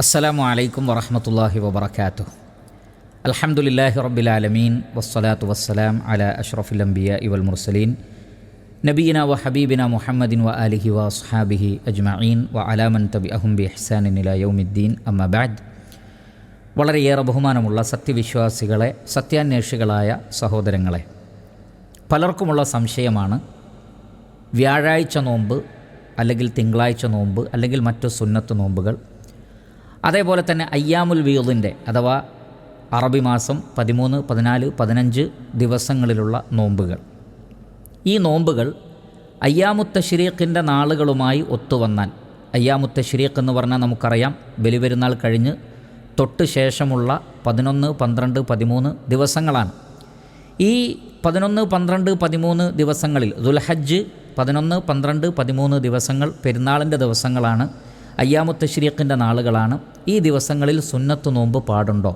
അസ്സലാമു അലൈക്കും വറഹമത്തല്ലാഹി വബർക്കാത്തു അലഹമുല്ലാഹി റബ്ബിലാലമീൻ വസ്സലാത്തു വസ്സലാം അല അഷ്റഫുൽ അംബിയ ഇവൽ മുർസലീൻ. നബീന വ ഹബീബിന മുഹമ്മദിൻ വ അലിഹി വ സുഹാബിഹി അജ്മീൻ വ അലാമൻ തബി അഹുംബി ഇല യൗമിദ്ദീൻ അമ്മബാദ് വളരെയേറെ ബഹുമാനമുള്ള സത്യവിശ്വാസികളെ സത്യാന്വേഷികളായ സഹോദരങ്ങളെ പലർക്കുമുള്ള സംശയമാണ് വ്യാഴാഴ്ച നോമ്പ് അല്ലെങ്കിൽ തിങ്കളാഴ്ച നോമ്പ് അല്ലെങ്കിൽ മറ്റു സുന്നത്ത് നോമ്പുകൾ അതേപോലെ തന്നെ അയ്യാമുൽ വീദിന്റെ അഥവാ അറബി മാസം പതിമൂന്ന് പതിനാല് പതിനഞ്ച് ദിവസങ്ങളിലുള്ള നോമ്പുകൾ. ഈ നോമ്പുകൾ അയ്യാമുത്തശ്രീഖിന്റെ നാളുകളുമായി ഒത്തുവന്നാൽ അയ്യാമുത്തശ്രീഖ് എന്ന് പറഞ്ഞാൽ നമുക്കറിയാം ബലിപെരുന്നാൾ കഴിഞ്ഞ് തൊട്ട് ശേഷമുള്ള പതിനൊന്ന് പന്ത്രണ്ട് പതിമൂന്ന് ദിവസങ്ങളാണ്. ഈ പതിനൊന്ന് പന്ത്രണ്ട് പതിമൂന്ന് ദിവസങ്ങളിൽ ദുൽഹജ്ജ് പതിനൊന്ന് പന്ത്രണ്ട് പതിമൂന്ന് ദിവസങ്ങൾ പെരുന്നാളിന്റെ ദിവസങ്ങളാണ് അയ്യാമുത്തശ്രീഖിന്റെ നാളുകളാണ് ഈ ദിവസങ്ങളിൽ സുന്നത്ത് നോമ്പ് പാടുണ്ടോ?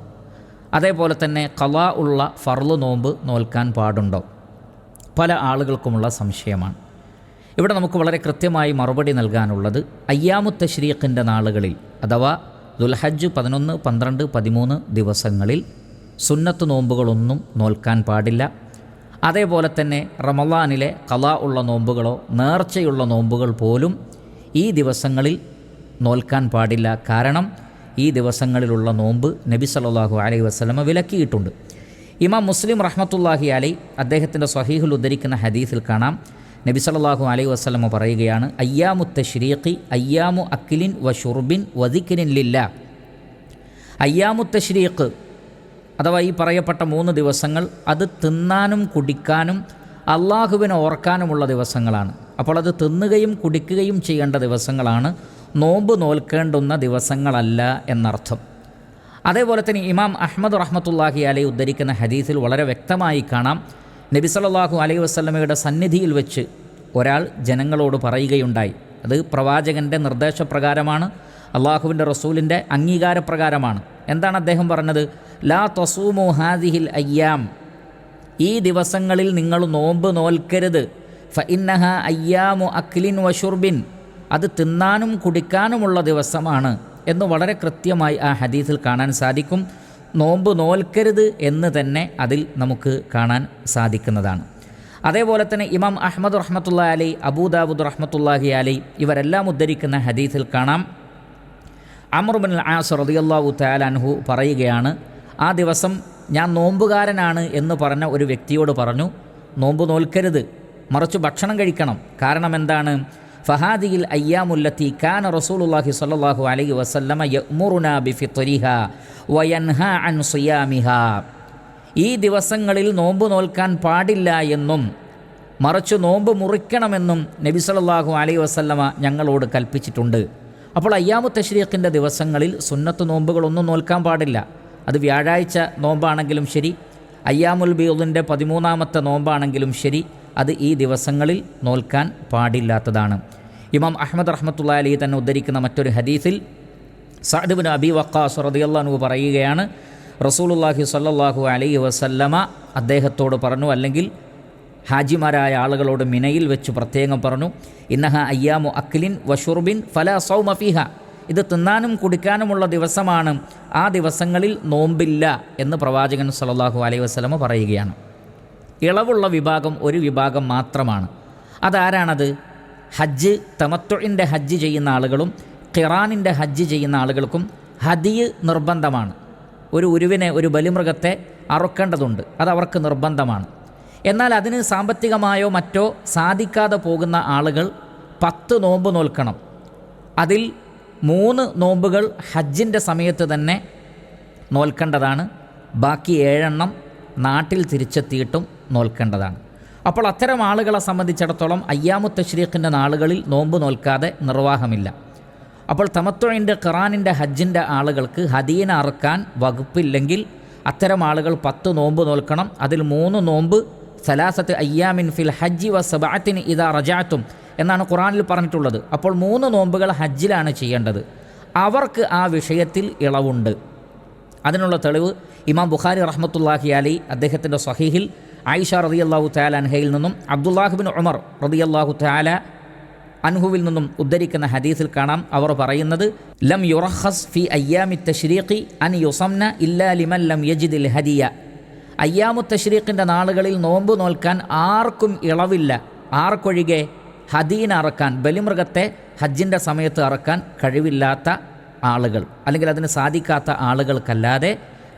അതേപോലെ തന്നെ കലാ ഉള്ള ഫർൾ നോമ്പ് നോൽക്കാൻ പാടുണ്ടോ? പല ആളുകൾക്കുമുള്ള സംശയമാണ്. ഇവിടെ നമുക്ക് വളരെ കൃത്യമായി മറുപടി നൽകാനുള്ളത് അയ്യാമുത്തശ്രീഖിന്റെ നാളുകളിൽ അഥവാ ദുൽഹജ്ജ് പതിനൊന്ന് പന്ത്രണ്ട് പതിമൂന്ന് ദിവസങ്ങളിൽ സുന്നത്ത് നോമ്പുകളൊന്നും നോൽക്കാൻ പാടില്ല. അതേപോലെ തന്നെ റമലാനിലെ കല ഉള്ള നോമ്പുകളോ നേർച്ചയുള്ള നോമ്പുകൾ പോലും ഈ ദിവസങ്ങളിൽ നോൽക്കാൻ പാടില്ല. കാരണം ഈ ദിവസങ്ങളിലുള്ള നോമ്പ് നബി സല്ലല്ലാഹു അലൈഹി വസ്ലമ വിലക്കിയിട്ടുണ്ട്. ഇമാം മുസ്ലിം റഹ്മത്തുല്ലാഹി അലൈ അദ്ദേഹത്തിന്റെ സ്വഹീഹുൽ ഉദ്ധരിക്കുന്ന ഹദീസിൽ കാണാം. നബി സല്ലല്ലാഹു അലൈഹി വസ്ലമ പറയുകയാണ് അയ്യാമു തഷ്രീഖി അയ്യാമു അക്കിലിൻ വ ഷുർബിൻ വദിക്കിനിൻ ലില്ല അയ്യാമു തഷ്രീഖ് അഥവാ ഈ പറയപ്പെട്ട മൂന്ന് ദിവസങ്ങൾ അത് തിന്നാനും കുടിക്കാനും അള്ളാഹുവിനെ ഓർക്കാനുമുള്ള ദിവസങ്ങളാണ്. അപ്പോൾ അത് തിന്നുകയും കുടിക്കുകയും ചെയ്യേണ്ട ദിവസങ്ങളാണ്. നോമ്പ് നോൽക്കേണ്ടുന്ന ദിവസങ്ങളല്ല എന്നർത്ഥം. അതേപോലെ തന്നെ ഇമാം അഹമ്മദ് റഹ്മത്തുല്ലാഹി അലൈ ഉദ്ധരിക്കുന്ന ഹദീസിൽ വളരെ വ്യക്തമായി കാണാം. നബി സല്ലല്ലാഹു അലൈഹി വസ്ലമയുടെ സന്നിധിയിൽ വെച്ച് ഒരാൾ ജനങ്ങളോട് പറയുകയുണ്ടായി. അത് പ്രവാചകന്റെ നിർദ്ദേശപ്രകാരമാണ് അള്ളാഹുവിന്റെ റസൂലിന്റെ അംഗീകാരപ്രകാരമാണ്. എന്താണ് അദ്ദേഹം പറഞ്ഞത്? ലാ തസൂമു ഹാദിഹിൽ അയ്യാം. ഈ ദിവസങ്ങളിൽ നിങ്ങൾ നോമ്പ് നോൽക്കരുത്. ഫ ഇന്നഹ അയ്യാമു അക്ലിൻ വഷുർബിൻ അത് തിന്നാനും കുടിക്കാനുമുള്ള ദിവസമാണ് എന്ന് വളരെ കൃത്യമായി ആ ഹദീസിൽ കാണാൻ സാധിക്കും. നോമ്പ് നോൽക്കരുത് എന്ന് തന്നെ അതിൽ നമുക്ക് കാണാൻ സാധിക്കുന്നതാണ്. അതേപോലെ തന്നെ ഇമാം അഹമ്മദ് റഹ്മത്തുള്ള അലി അബൂദാബുദ് റഹ്മത്തുല്ലാഹി അലി ഇവരെല്ലാം ഉദ്ധരിക്കുന്ന ഹദീസിൽ കാണാം. അമർബിൻ ആസ് റതിയല്ലാഹു തയാലൻഹു പറയുകയാണ് ആ ദിവസം ഞാൻ നോമ്പുകാരനാണ് എന്ന് പറഞ്ഞ ഒരു വ്യക്തിയോട് പറഞ്ഞു നോമ്പ് നോൽക്കരുത് മറിച്ച് ഭക്ഷണം കഴിക്കണം. കാരണം എന്താണ്? ഫഹാദിയിൽ അയ്യാമുല്ലത്തി കാന റസൂലുള്ളാഹി സ്വല്ലല്ലാഹു അലൈഹി വസല്ലമ യഅ്മുറുന ബിഫിത്രിഹ വയൻഹ അൻ സിയാമിഹ. ഈ ദിവസങ്ങളിൽ നോമ്പ് നോൽക്കാൻ പാടില്ല എന്നും മറിച്ച് നോമ്പ് മുറിക്കണമെന്നും നബി സല്ലാഹു അലൈഹി വസല്ലമ ഞങ്ങളോട് കൽപ്പിച്ചിട്ടുണ്ട്. അപ്പോൾ അയ്യാമു തഷ്രീഖിന്റെ ദിവസങ്ങളിൽ സുന്നത്ത് നോമ്പുകളൊന്നും നോൽക്കാൻ പാടില്ല. അത് വ്യാഴാഴ്ച നോമ്പാണെങ്കിലും ശരി അയ്യാമുൽ ബീദിന്റെ പതിമൂന്നാമത്തെ നോമ്പാണെങ്കിലും ശരി അത് ഈ ദിവസങ്ങളിൽ നോൽക്കാൻ പാടില്ലാത്തതാണ്. ഇമാം അഹമ്മദ് റഹ്മത്തുള്ള അലി തന്നെ ഉദ്ധരിക്കുന്ന മറ്റൊരു ഹദീസിൽ സഅദ്ബിൻ അബി വക്കാസ് റദിയല്ലാഹു പറയുകയാണ് റസൂലുള്ളാഹി സല്ലാഹു അലൈഹി വസല്ലമ അദ്ദേഹത്തോട് പറഞ്ഞു അല്ലെങ്കിൽ ഹാജിമാരായ ആളുകളോട് മിനയിൽ വെച്ച് പ്രത്യേകം പറഞ്ഞു ഇന്നഹ അയ്യാമു അക്ലിൻ വഷുർബിൻ ഫല സൗമഫിഹ ഇത് തിന്നാനും കുടിക്കാനുമുള്ള ദിവസമാണ്. ആ ദിവസങ്ങളിൽ നോമ്പില്ല എന്ന് പ്രവാചകൻ സല്ലാഹു അലൈഹി വസ്ലമ പറയുകയാണ്. ഇളവുള്ള വിഭാഗം ഒരു വിഭാഗം മാത്രമാണ്. അതാരാണത്? ഹജ്ജ് തമത്തുഴിന്റെ ഹജ്ജ് ചെയ്യുന്ന ആളുകളും ഖിറാനിന്റെ ഹജ്ജ് ചെയ്യുന്ന ആളുകൾക്കും ഹദിയ് നിർബന്ധമാണ്. ഒരു ഉരുവിനെ ഒരു ബലിമൃഗത്തെ അറുക്കേണ്ടതുണ്ട്. അത് അവർക്ക് നിർബന്ധമാണ്. എന്നാൽ അതിന് സാമ്പത്തികമായോ മറ്റോ സാധിക്കാതെ പോകുന്ന ആളുകൾ പത്ത് നോമ്പ് നോൽക്കണം. അതിൽ മൂന്ന് നോമ്പുകൾ ഹജ്ജിന്റെ സമയത്ത് തന്നെ നോൽക്കേണ്ടതാണ്. ബാക്കി ഏഴെണ്ണം നാട്ടിൽ തിരിച്ചെത്തിയിട്ടും നോൽക്കേണ്ടതാണ്. അപ്പോൾ അത്തരം ആളുകളെ സംബന്ധിച്ചിടത്തോളം അയ്യാമു തശ്രീഖിന്റെ നാളുകളിൽ നോമ്പ് നോൽക്കാതെ നിർവാഹമില്ല. അപ്പോൾ തമത്തുഴിന്റെ ഖറാനിന്റെ ഹജ്ജിന്റെ ആളുകൾക്ക് ഹദീന അറുക്കാൻ വകുപ്പില്ലെങ്കിൽ അത്തരം ആളുകൾ പത്ത് നോമ്പ് നോൽക്കണം. അതിൽ മൂന്ന് നോമ്പ് സലാസത്ത് അയ്യാമിൻ ഫിൽ ഹജ്ജി വ സബാത്തിന് ഇതാ റജാത്തും എന്നാണ് ഖുറാനിൽ പറഞ്ഞിട്ടുള്ളത്. അപ്പോൾ മൂന്ന് നോമ്പുകൾ ഹജ്ജിലാണ് ചെയ്യേണ്ടത്. അവർക്ക് ആ വിഷയത്തിൽ ഇളവുണ്ട്. അതിനുള്ള തെളിവ് ഇമാം ബുഖാരി റഹ്മത്തുല്ലാഹി അലി അദ്ദേഹത്തിന്റെ സഹീഹിൽ ആയിഷ റതി അള്ളാഹു താല അൻഹയിൽ നിന്നും അബ്ദുല്ലാഹിബിൻ ഉമർ റതി അള്ളാഹു താല അൻഹുവിൽ നിന്നും ഉദ്ധരിക്കുന്ന ഹദീസിൽ കാണാം. അവർ പറയുന്നത് ലം യുറഹസ് ഫി അയ്യാമി തഷ്രീഖി അൻ യുസംന ഇല്ലാ ലിമൻ ലം യജിദിൽ ഹദിയ. അയ്യാമു തഷ്രീഖിന്റെ നാളുകളിൽ നോമ്പ് നോൽക്കാൻ ആർക്കും ഇളവില്ല. ആർക്കൊഴികെ ഹദീൻ അറക്കാൻ ബലിമൃഗത്തെ ഹജ്ജിന്റെ സമയത്ത് അറക്കാൻ കഴിവില്ലാത്ത ആളുകൾ അല്ലെങ്കിൽ അതിന് സാധിക്കാത്ത ആളുകൾക്കല്ലാതെ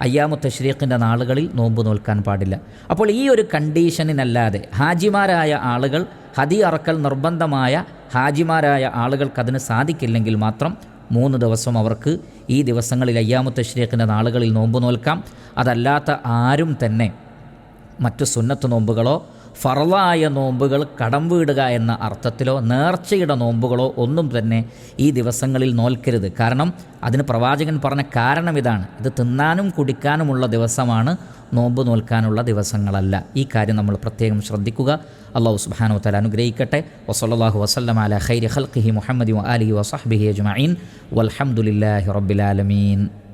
അയ്യാമു തഷ്രീഖിന്റെ നാളുകളിൽ നോമ്പ് നോൽക്കാൻ പാടില്ല. അപ്പോൾ ഈ ഒരു കണ്ടീഷനിനല്ലാതെ ഹാജിമാരായ ആളുകൾ ഹതി അറക്കൽ നിർബന്ധമായ ഹാജിമാരായ ആളുകൾക്ക് അതിന് സാധിക്കില്ലെങ്കിൽ മാത്രം മൂന്ന് ദിവസം അവർക്ക് ഈ ദിവസങ്ങളിൽ അയ്യാമു തഷ്രീഖിന്റെ നാളുകളിൽ നോമ്പ് നോൽക്കാം. അതല്ലാത്ത ആരും തന്നെ മറ്റു സുന്നത്ത് നോമ്പുകളോ ഫറലായ നോമ്പുകൾ കടം വീടുക എന്ന അർത്ഥത്തിലോ നേർച്ചയുടെ നോമ്പുകളോ ഒന്നും തന്നെ ഈ ദിവസങ്ങളിൽ നോൽക്കരുത്. കാരണം അതിന് പ്രവാചകൻ പറഞ്ഞ കാരണം ഇതാണ്. ഇത് തിന്നാനും കുടിക്കാനുമുള്ള ദിവസമാണ്. നോമ്പ് നോൽക്കാനുള്ള ദിവസങ്ങളല്ല. ഈ കാര്യം നമ്മൾ പ്രത്യേകം ശ്രദ്ധിക്കുക. അള്ളാഹു സുബാനോ തല അനുഗ്രഹിക്കട്ടെ. വസല്ലാഹു വസ്ലം അല ഖൈരി ഖൽഖിഹി മുഹമ്മദ് അലി വസഹബിഹി അജ്മീൻ വലഹമുല്ലാഹി റബ്ബിലാലമീൻ